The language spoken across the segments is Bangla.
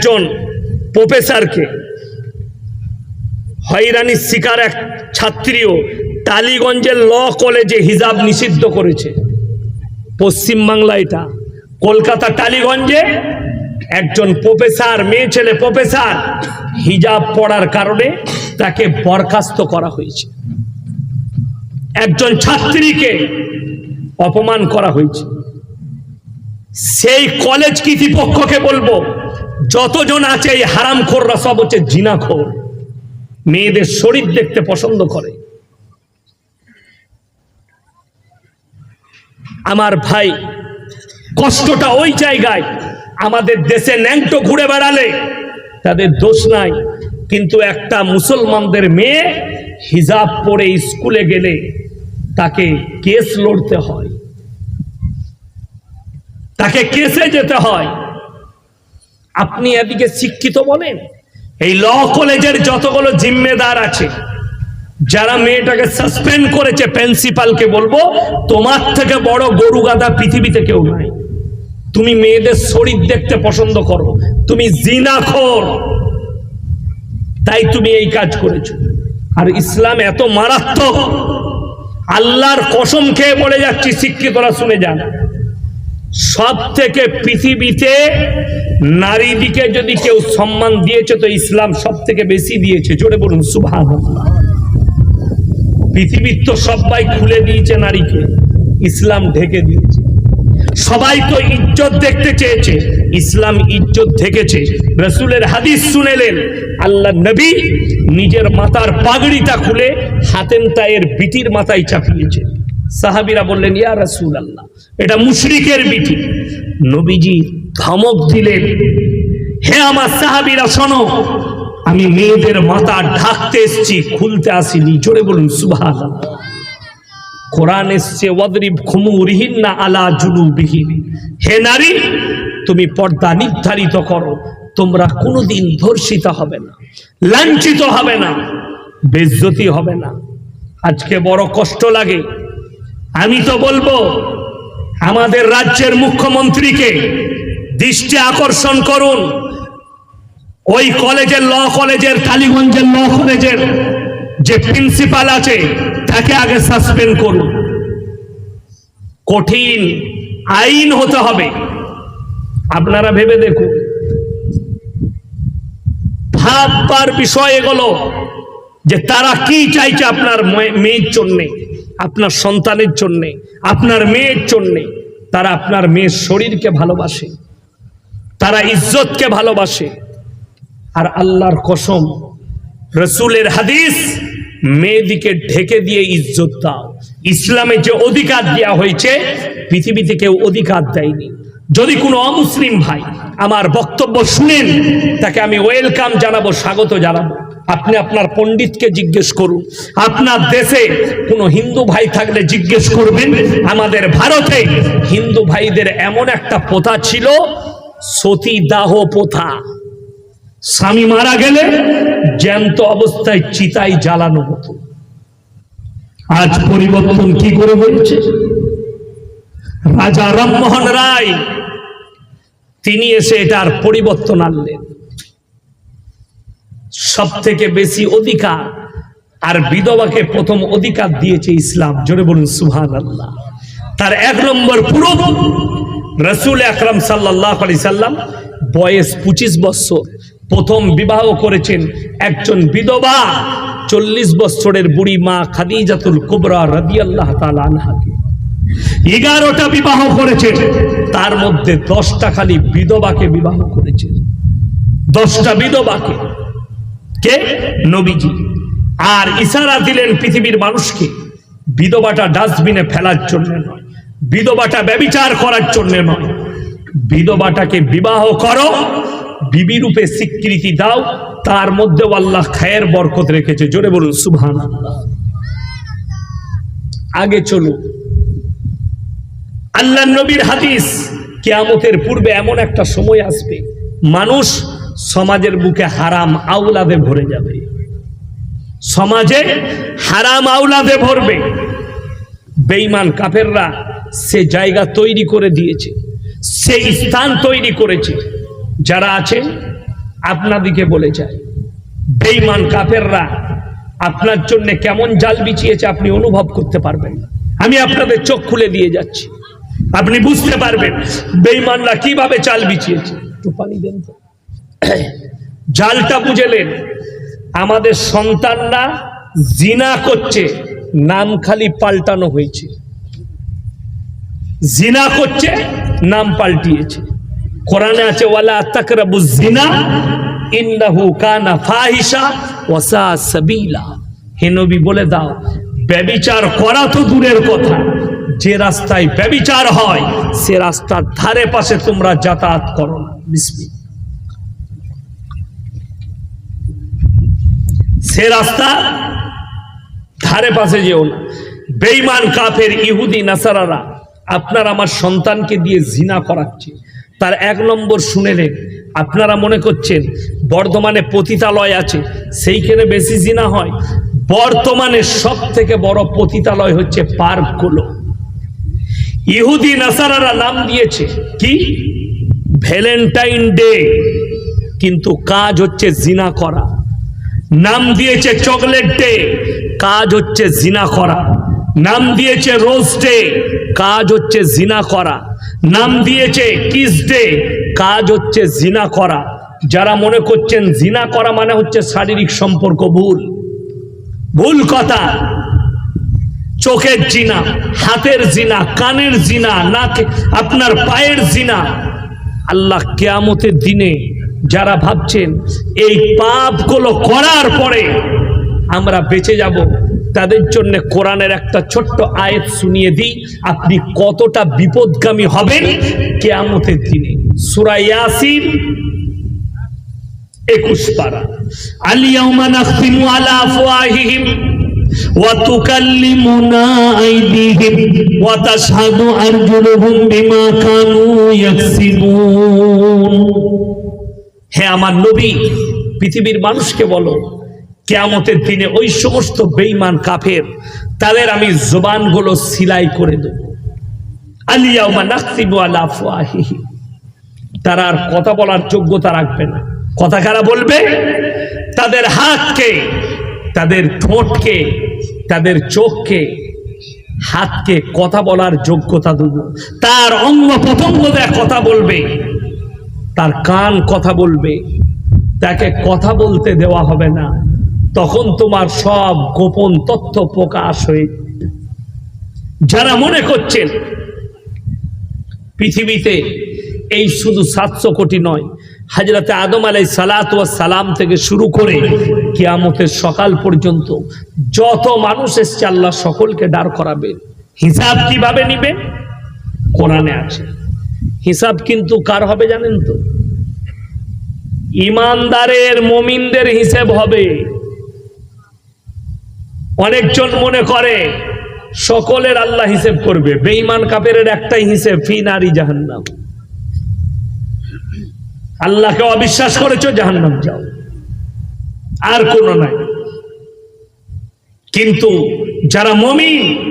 একজন প্রফেসরকে হয়রানির শিকার এক ছাত্রীও টালিগঞ্জের ল কলেজে হিজাব নিষিদ্ধ করেছে। পশ্চিমবাংলা এটা। কলকাতা টালিগঞ্জে একজন প্রফেসর, মেয়ে ছেলে প্রফেসর হিজাব পড়ার কারণে তাকে বরখাস্ত করা হয়েছে। একজন ছাত্রীকে অপমান করা হয়েছে। সেই কলেজ কর্তৃপক্ষকে বলব যতজন আছে এই হারামখোররা সব হচ্ছে জিনাখোর। মেয়েদের শরীর দেখতে পছন্দ করে। আমার ভাই, কষ্টটা ওই জায়গায়, আমাদের দেশে ন্যাংটো ঘুরে বেড়ালে তাদের দোষ নাই। কিন্তু একটা মুসলমানদের মেয়ে হিজাব পরে স্কুলে গেলে তাকে কেস লড়তে হয়। তাকে কেসে যেতে হয়। আপনি এদিকে শিক্ষিত বলেন? এই ল কলেজের যতগুলো জিম্মেদার আছে, যারা মেয়েটাকে সাসপেন্ড করেছে প্রিন্সিপালকে বলব, তোমার থেকে বড় গরু গাদা পৃথিবীতে কেউ নাই। তুমি মেয়েদের শরীর দেখতে পছন্দ করো, তুমি জিনাখোর। তাই তুমি এই কাজ করেছ। আর ইসলাম এত মারাত্মক, আল্লাহর কসম খেয়ে বলে যাচ্ছি, শিক্ষিতরা শুনে যান। সব থেকে পৃথিবীতে নারীদিকে যদি কেউ সম্মান দিয়েছে, তো ইসলাম সব থেকে বেশি দিয়েছে। জোরে বলুন সুভান পৃথিবীর তো সবাই খুলে দিয়েছে নারীকে, ইসলাম ঢেকে দিয়েছে। সবাই তো ইজ্জত দেখতে চেয়েছে, ইসলাম ইজ্জত ঢেকেছে। রসুলের হাদিস শুনেলেন, আল্লাহ নবী নিজের মাথার পাগড়িটা খুলে হাতেম তায়ের বিটির মাথায় চাপিয়েছে। সাহাবিরা বললেন, ইয়া রসুল আল্লাহ এটা মুশরিকের বিটি নবীজি ধমক দিলেন, হে আমার সাহাবিরা, শোনো, আমি মেয়েদের মাথা ঢাকতে এসছি, খুলতে আসিনি। জোরে বলুন সুভাষ কোরআন এসছে না আলা হে নারী, তুমি পর্দা নির্ধারিত করো, তোমরা কোনোদিন ধর্ষিত হবে না, লাঞ্ছিত হবে না, বেজ্জতি হবে না। আজকে বড় কষ্ট লাগে আমি তো বলব, আমাদের রাজ্যের মুখ্যমন্ত্রীকে দৃষ্টি আকর্ষণ করুন। ওই কলেজের ল কলেজের কালীগঞ্জের ল কলেজের যে প্রিন্সিপাল আছে, তাকে আগে সাসপেন্ড করুন। কঠিন আইন হতে হবে। আপনারা ভেবে দেখুন। ভাববার বিষয় এগুলো যে তারা কি চাইছে আপনার মেয়ের জন্যে। আপনার সন্তানের জন্যে, আপনার মেয়ের জন্যে, তারা আপনার মেয়ের শরীরকে ভালোবাসে, তারা ইজ্জতকে ভালোবাসে। আর আল্লাহর কসম, রসুলের হাদিস, মেয়েদিকে ঢেকে দিয়ে ইজ্জত দাও। ইসলামে যে অধিকার দেওয়া হয়েছে, পৃথিবীতে কেউ অধিকার দেয়নি। যদি কোনো অমুসলিম ভাই আমার বক্তব্য শুনেন, তাকে আমি ওয়েলকাম জানাব, স্বাগত জানাব। আপনি আপনার পণ্ডিতকে জিজ্ঞেস করুন। আপনার দেশে কোনো হিন্দু ভাই থাকলে জিজ্ঞেস করবেন, আমাদের ভারতে হিন্দু ভাইদের এমন একটা প্রথা ছিল, সতী দাহ প্রথা স্বামী মারা গেলে জ্যান্ত অবস্থায় চিতাই জ্বালানো হতো। আজ পরিবর্তন কি করে হয়েছে? রাজা রামমোহন রায়, তিনি এসে এটার পরিবর্তন আনলেন। সব থেকে বেশি অধিকার, আর বিধবাকে প্রথম অধিকার দিয়েছে ইসলাম। জোরে বলুন সুহান আল্লাহ তার এক নম্বর পুরো রসুল আকরাম সাল্লাহ সাল্লাম, বয়স পঁচিশ বছর। প্রথম বিবাহ করেছেন একজন বিধবা, চল্লিশ বছরের বুড়ি মা খাদিজাতুল কুবরা রদি আল্লাহ আনহাকে। এগারোটা বিবাহ করেছেন, তার মধ্যে দশটা খালি বিধবাকে বিবাহ করেছেন। দশটা বিধবাকে। কে? নবীজি। আর ইশারা দিলেন পৃথিবীর মানুষকে। বিধবাটা ডাস্টবিনে ফেলার জন্য নয়, বিধবাটা ব্যবিচার করার জন্য নয়। বিধবাটাকে বিবাহ করো, বিবি রূপে স্বীকৃতি দাও, তার মধ্যে আল্লাহ খায়ের বরকত রেখেছে। জোরে বলুন সুভান আগে চলুন। আল্লাহ নবীর হাদিস কেয়ামতের পূর্বে এমন একটা সময় আসবে। মানুষ সমাজের বুকে হারাম আউলাদে ভরে যাবে। সমাজে হারাম আউলাদে ভরবে। বেঈমান কাফেররা সে জায়গা তৈরি করে দিয়েছে সেই স্থান তৈরি করেছে। যারা আছে, আপনাদিকে বলে যায়, বেঈমান কাফেররা আপনার জন্য কেমন জাল বিছিয়েছে আপনি অনুভব করতে পারবেন। আমি আপনাদের চোখ খুলে দিয়ে যাচ্ছি। আপনি বুঝতে পারবেন, বেঈমানরা কীভাবে চাল বিছিয়েছে। একটু পানি দেন তো। জালটা বুঝেলেন, আমাদের সন্তানরা জিনা করছে, নাম খালি পাল্টানো হয়েছে। জিনা করছে, নাম পাল্টিয়েছে। কোরআনে আছে, ওয়ালা তাকরাবু জিনা, ইন্নাহু কানা ফাহিশা ওয়া সা সাবিলা। হে নবী, বলে দাও, ব্যবিচার করা তো দূরের কথা। যে রাস্তায় ব্যবিচার হয়, সে রাস্তার ধারে পাশে তোমরা যাতায়াত করো না। বিসমিল্লাহ। সে রাস্তা ধারে পাশে যেও না। বেইমান কাফের, ইহুদি, নাসারারা, আপনার আমার সন্তানকে দিয়ে জিনা করাচ্ছে। তার এক নম্বর শুনে শুনেলেন আপনারা মনে করছেন বর্ধমানে পতিতালয় আছে, সেইখানে বেশি জিনা হয়। বর্তমানে সব থেকে বড় পতিতালয় হচ্ছে পার্কগুলো। ইহুদি, নাসারারা নাম দিয়েছে কি? Valentine day. কিন্তু কাজ হচ্ছে জিনা করা। নাম দিয়েছে চকলেট ডে, কাজ হচ্ছে জিনা করা। নাম দিয়েছে রোজ ডে, কাজ হচ্ছে জিনা করা। নাম দিয়েছে কিস ডে, কাজ হচ্ছে জিনা করা। যারা মনে করছেন জিনা করা মানে হচ্ছে শারীরিক সম্পর্ক, ভুল। ভুল কথা। চোখের জিনা, হাতের জিনা, কানের জিনা, নাকে, আপনার পায়ের জিনা। আল্লাহ কেয়ামতের দিনে যারা ভাবছেন এই পাপগুলো করার পরে আমরা বেঁচে যাব তাদের জন্য কোরআনের একটা ছোট্ট আয়াত শুনিয়ে দিই আপনি কতটা বিপদগামী হবেন কেয়ামতের দিনে সূরা ইয়াসিন একুশ পারা আলিয়াউমা নাখতিমু আলা আফওয়াহিহিম وتكلمنا أيديهم وتشهد أرجلهم بما كانوا يكسبون হে আমার নবী, পৃথিবীর মানুষকে বলো, কেয়ামতের দিনে ওই সমস্ত বেঈমান কাফের, তাদের আমি জবানগুলো সিলাই করে দেব। আলিয়াউমা নাকসিবু আলা আফওয়াহিহি। তারা আর কথা বলার যোগ্যতা রাখবে না। কথা কারা বলবে? তাদের হাতকে, তাদের ঠোঁটকে, তাদের চোখকে, হাতকে কথা বলার যোগ্যতা দেব। তার অঙ্গ প্রত্যঙ্গ কথা বলবে। তার কান কথা বলবে। তাকে কথা বলতে দেওয়া হবে না। তখন তোমার সব গোপন তথ্য প্রকাশ হয়ে যারা মনে করছেন, পৃথিবীতে এই শুধু সাতশো কোটি নয় হাজরতে আদম আলাই সালাত সালাম থেকে শুরু করে কিয়ামতের সকাল পর্যন্ত যত মানুষ এসছে আল্লাহ সকলকে দাঁড় করাবেন। হিসাব কীভাবে নিবে কোরআনে আছে। হিসাব কিন্তু কার হবে জানেন তো? ইমানদারের, মমিনদের হিসেব হবে। অনেকজন মনে করে, সকলের আল্লাহ হিসেব করবে। বেঈমান কাপের একটাই হিসেব, ফি নারী জাহান্নাম। আল্লাহকে অবিশ্বাস করেছ, জাহান্নাম যাও। আর কোনো নাই। কিন্তু যারা মমিন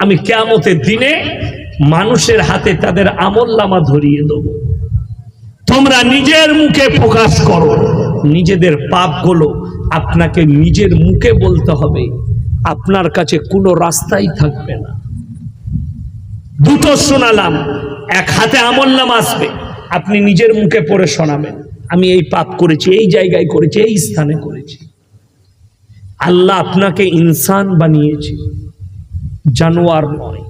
আমি কেয়ামতের দিনে মানুষের হাতে তাদের আমলনামা ধরিয়ে দেব। তোমরা নিজের মুখে প্রকাশ করো, নিজেদের পাপগুলো আপনাকে নিজের মুখে বলতে হবে। আপনার কাছে কোনো রাস্তাই থাকবে না। দুটো শোনালাম, এক হাতে আমলনামা আসবে, আপনি নিজের মুখে পড়ে শোনাবেন। আমি এই পাপ করেছি, এই জায়গায় করেছি, এই স্থানে করেছি। আল্লাহ আপনাকে ইনসান বানিয়েছে। জানোয়ার নয়।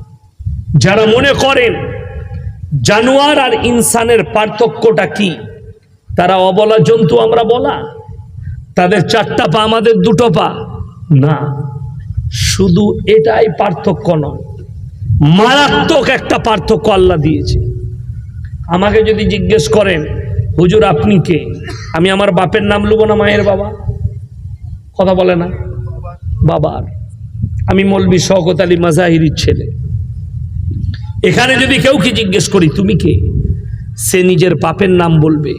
যারা মনে করেন জানোয়ার আর ইনসানের পার্থক্যটা কি, তারা অবলা জন্তু আমরা বলা। তাদের চারটা পা আমাদের দুটো পা। না, শুধু এটাই পার্থক্য নয়। মারাত্মক একটা পার্থক্য আল্লাহ দিয়েছে। আমাকে যদি জিজ্ঞেস করেন, হুজুর, আপনি কে? আমি আমার বাপের নাম লুবো না, মায়ের বাবা? কথা বলে না? বাবার। আমি মলবি শওকত আলী মাজাহিরির ছেলে। এখানে যদি কেউ কি জিজ্ঞেস করি, তুমি কে? সে নিজের পাপের নাম বলবে।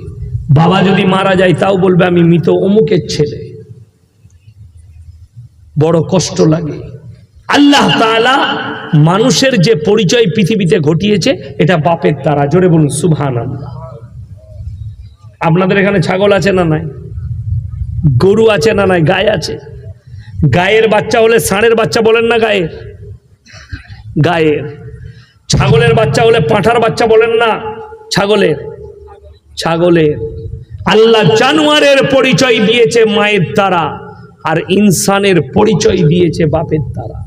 বাবা যদি মারা যায়, তাও বলবে, আমি মৃত অমুকের ছেলে। বড় কষ্ট লাগে। আল্লাহ তাআলা মানুষের যে পরিচয় পৃথিবীতে ঘটিয়েছে, এটা বাপের তারা জোরে বলুন সুবহান আপনাদের এখানে ছাগল আছে না নাই? গরু আছে না নাই? গায়ে আছে? গায়ের বাচ্চা হলে ষাঁড়ের বাচ্চা বলেন না গায়ে গায়ের। ছাগলের বাচ্চা হলে পাঁঠার বাচ্চা বলেন না ছাগলের? ছাগলের। আল্লাহ জানোয়ারের পরিচয় দিয়েছে মায়ের দ্বারা আর ইনসানের পরিচয় দিয়েছে বাপের দ্বারা।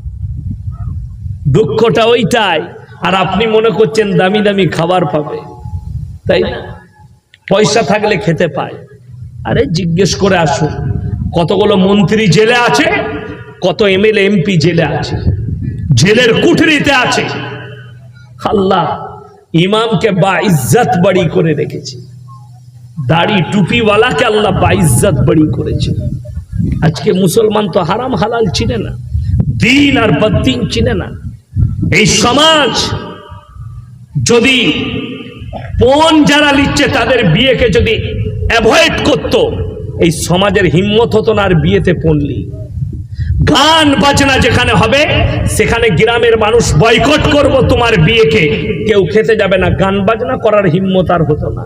দুঃখটা ওইটাই। আর আপনি মনে করছেন দামি দামি খাবার পাবে, তাই পয়সা থাকলে খেতে পায়। আরে জিজ্ঞেস করে আসুন। কতগুলো মন্ত্রী জেলে আছে? কত এমএলএ এমপি জেলে আছে? জেলের কুঠরিতে আছে। আল্লাহ ইমামকে বা ইজ্জত বড়ি করে রেখেছে। দাড়ি টুপিওয়ালাকে আল্লাহ বা ইজ্জত বড়ি করেছে। আজকে মুসলমান তো হারাম হালাল চিনে না, দিন আর বদ্দিন চিনে না। এই সমাজ যদি পণ যারা নিচ্ছে তাদের বিয়েকে যদি অ্যাভয়েড করত এই সমাজের হিম্মত হতো না আর বিয়েতে পড়লি। গান বাজনা যেখানে হবে, সেখানে গ্রামের মানুষ বয়কট করব তোমার বিয়েকে। কেউ খেতে যাবে না, গান বাজনা করার হিম্মত আর হতো না।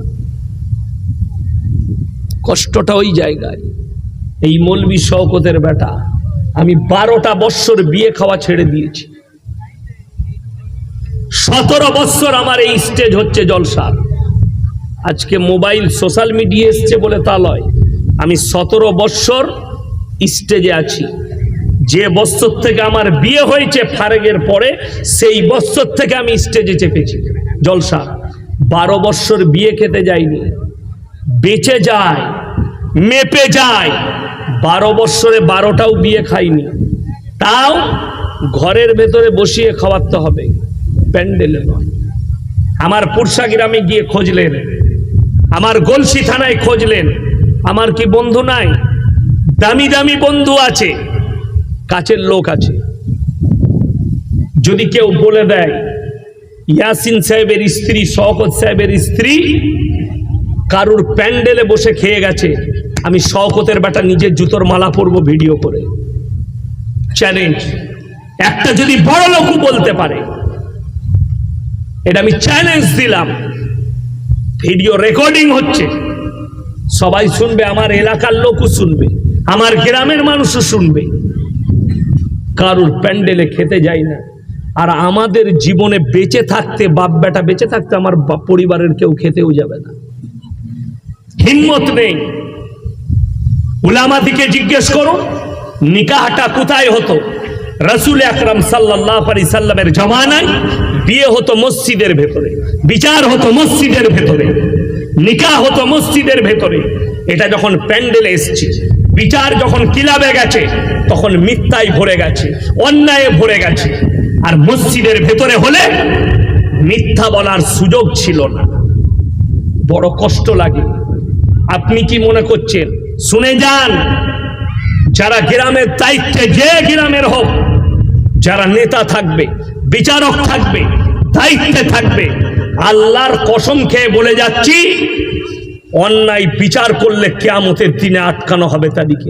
কষ্টটা ওই জায়গায়। এই মলবি শওকতের বেটা, আমি বারোটা বৎসর বিয়ে খাওয়া ছেড়ে দিয়েছি। সতেরো বৎসর আমার এই স্টেজ হচ্ছে জলসার। আজকে মোবাইল সোশ্যাল মিডিয়া এসছে বলে তা লয়। আমি সতেরো বৎসর স্টেজে আছি। যে বৎসর থেকে আমার বিয়ে হয়েছে ফারেগের পরে, সেই বৎসর থেকে আমি স্টেজে চেপেছি। জলসা, বারো বৎসর বিয়ে খেতে যাইনি। বেঁচে যায়, মেপে যায়, বারো বৎসরে বারোটাও বিয়ে খাইনি। তাও ঘরের ভেতরে বসিয়ে খাওয়াতে হবে, প্যান্ডেলে নয়। আমার পুরসা গ্রামে গিয়ে খোঁজলেন। আমার গলসি থানায় খুঁজলেন। আমার কি বন্ধু নাই? দামি দামি বন্ধু আছে, কাছের লোক আছে। যদি কেউ বলে দেয়, ইয়াসিন সাহেবের স্ত্রী, শওকত সাহেবের স্ত্রী, কারুর প্যান্ডেলে বসে খেয়ে গেছে, আমি শওকতের বেটা নিজের জুতোর মালা পরবো ভিডিও করে। চ্যালেঞ্জ একটা যদি বড় লোকও বলতে পারে, এটা আমি চ্যালেঞ্জ দিলাম। ভিডিও রেকর্ডিং হচ্ছে। সবাই শুনবে, আমার এলাকার লোকও শুনবে, আমার গ্রামের মানুষও শুনবে। কারুর প্যান্ডেলে খেতে যাই না। আর আমাদের জীবনে বেঁচে থাকতে বাপ বেটা বেঁচে থাকতে আমার পরিবারের কেউ খেতেও যাবে না। হিম্মত নেই। উলামা দিকে জিজ্ঞেস করো, নিকাহটা কোথায় হতো? রসুল আকরাম সাল্লাহ সাল্লামের জমানায় বিয়ে হতো মসজিদের ভেতরে, বিচার হতো মসজিদের ভেতরে। নিকাহ হতো মসজিদের ভেতরে। এটা যখন প্যান্ডেলে এসছে, বিচার যখন কিলাবে গেছে, তখন মিথ্যায় ভরে গেছে, অন্যায়ে ভরে গেছে। আর মসজিদের ভেতরে হলে মিথ্যা বলার সুযোগ ছিল না। বড় কষ্ট লাগে। আপনি কি মনে করছেন? শুনে যান। যারা গ্রামের দায়িত্বে, যে গ্রামের হোক, যারা নেতা থাকবে, বিচারক থাকবে, দায়িত্বে থাকবে আল্লাহর কসম খেয়ে বলে যাচ্ছি অন্যায় বিচার করলে কেয়ামতের দিনে আটকানো হবে তাদেরকে।